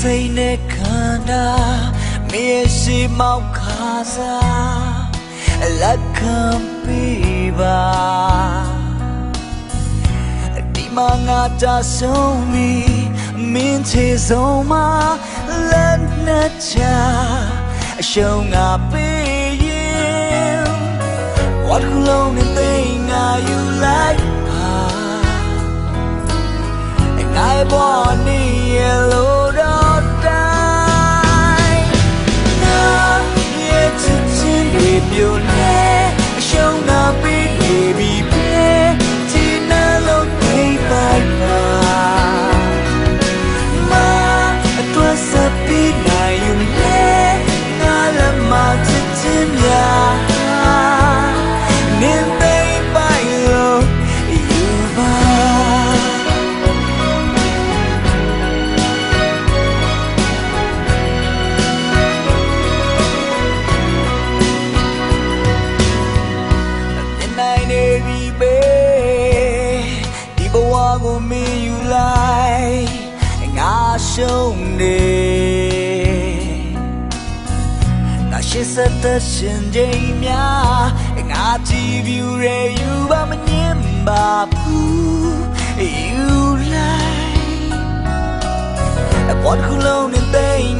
စိတ်နဲ့ခန္ဓာမင်းရှိမောက်ခါစားလက်ခံပေးပါဒီမှာငါတဆုံးပြီမင်းချေဆုံးမှာလက်နဲ့ချအရှုံးငါပေးရင်ဝတ်ခုလုံးနဲ့သိငါယူလိုက်ပါ ကိုမင်းယူလိုက်ငါရှုံးနေငါရှိစတဲ့ရှင်ချိန်များငါကြည့်ပြူရဲယူပါမငင်းပါဘူးယူလိုက်အပေါ်ခုလုံးနဲ့တိတ်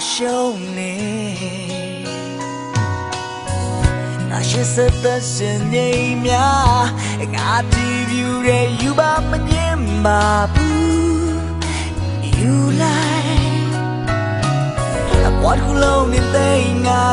ငါရှုံးနေငါရှိစတဲ့စနေများငါတီးပြူရဲယူပါမငင်းပါဘူးယူလိုက်အပေါ်ခုလုံးနဲ့သိငါ